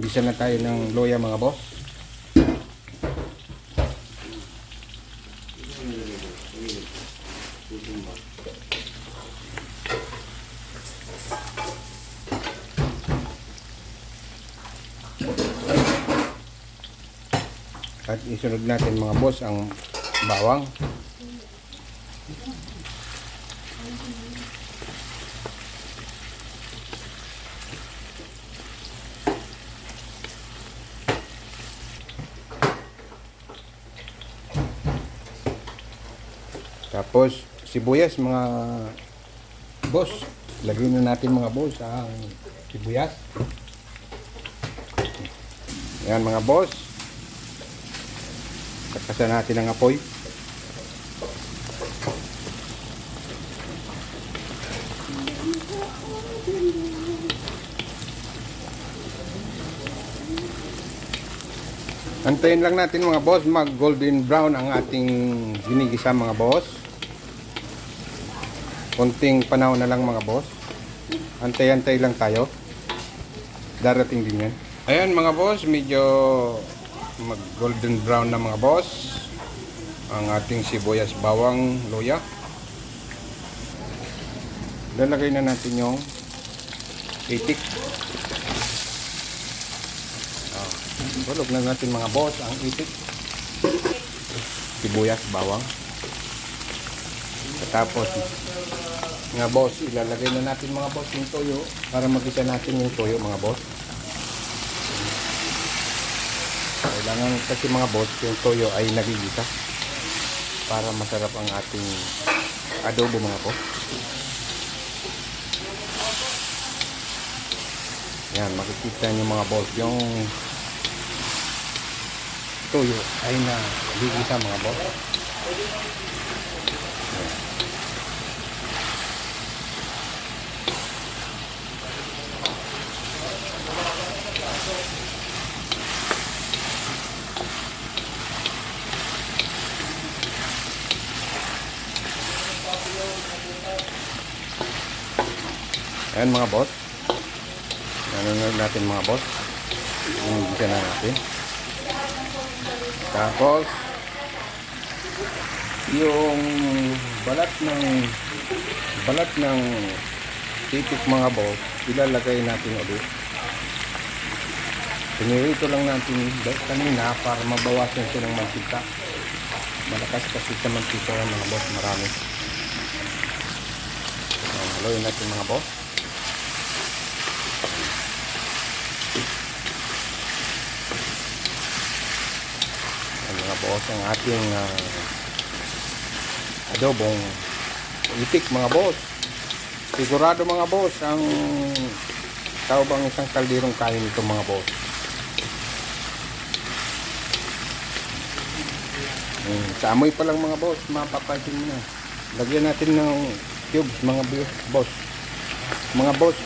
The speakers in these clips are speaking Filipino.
Bisa na tayo ng loya mga boss. At isunod natin mga boss ang bawang. Tapos sibuyas mga boss. Lagyan na natin mga boss ang sibuyas. Yan mga boss. Takasan natin ang apoy. Antayin lang natin mga boss, mag golden brown ang ating ginigisa mga boss. Konting panahon na lang mga boss. Antay-antay lang tayo. Darating din yan. Ayan mga boss, medyo mag golden brown na mga boss. Ang ating sibuyas bawang loya. Lalagay na natin yung itik. Tulog na natin mga boss ang itik. Sibuyas, bawang. Tapos, mga boss, ilalagay na natin mga boss yung toyo para magisa natin yung toyo mga boss. Kailangan kasi mga boss, yung toyo ay nagigisa para masarap ang ating adobo mga boss. Yan, makikita niyo mga boss yung tuyo ay na gigisa mga boss. Ayan mga boss. Nanonood natin mga boss. Yung gisa na natin. Tapos, yung balat ng balat ng titik mga boss, ilalagay natin ulit. Pinirito lang natin kanina para mabawasan siya ng mantika. Malakas kasi sa mantika mga boss, marami. Ayan, haluin natin mga boss. Boss ang ating ah, adobong itik mga boss. Sigurado mga boss ang tao bang isang kaldirong kain ito mga boss? Hmm, sa amoy pa lang mga boss mapapansin na. Lagyan natin ng cubes mga boss. Mga boss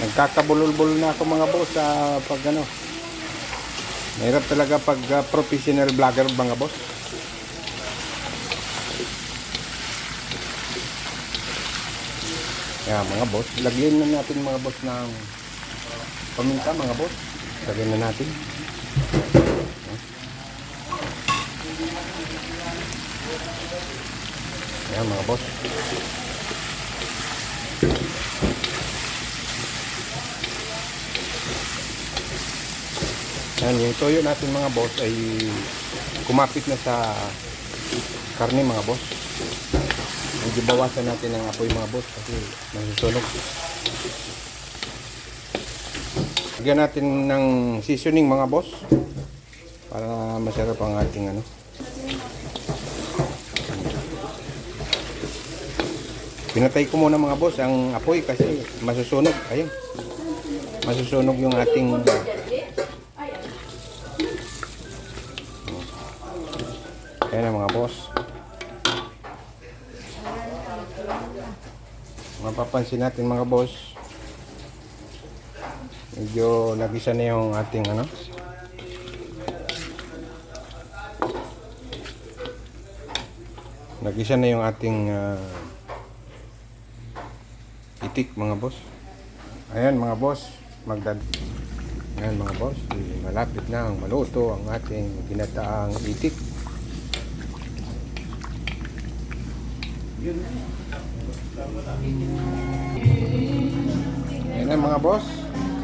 nagkakabulol-bulol na ako mga boss sa pag ano Mahirap talaga pag uh, professional vlogger mga boss. Kaya mga boss, lagyan na natin mga boss ng paminta mga boss. Lagyan na natin. Ayan mga boss. Yan, yung toyo natin mga boss ay kumapit na sa karne mga boss. Medyo bawasan natin ang apoy mga boss kasi nasusunog. Lagyan natin ng seasoning mga boss para masarap ang ating ano. Pinatay ko muna mga boss ang apoy kasi masusunog. Ayun. Masusunog yung ating Ayan ang mga boss. Mapapansin natin mga boss. Medyo nagisa na yung ating ano. Nagisa na yung ating ah, itik mga boss. Ayan mga boss. Magdad. Ayan mga boss, malapit na ang maluto ang ating ginataang itik. Ayan na mga boss.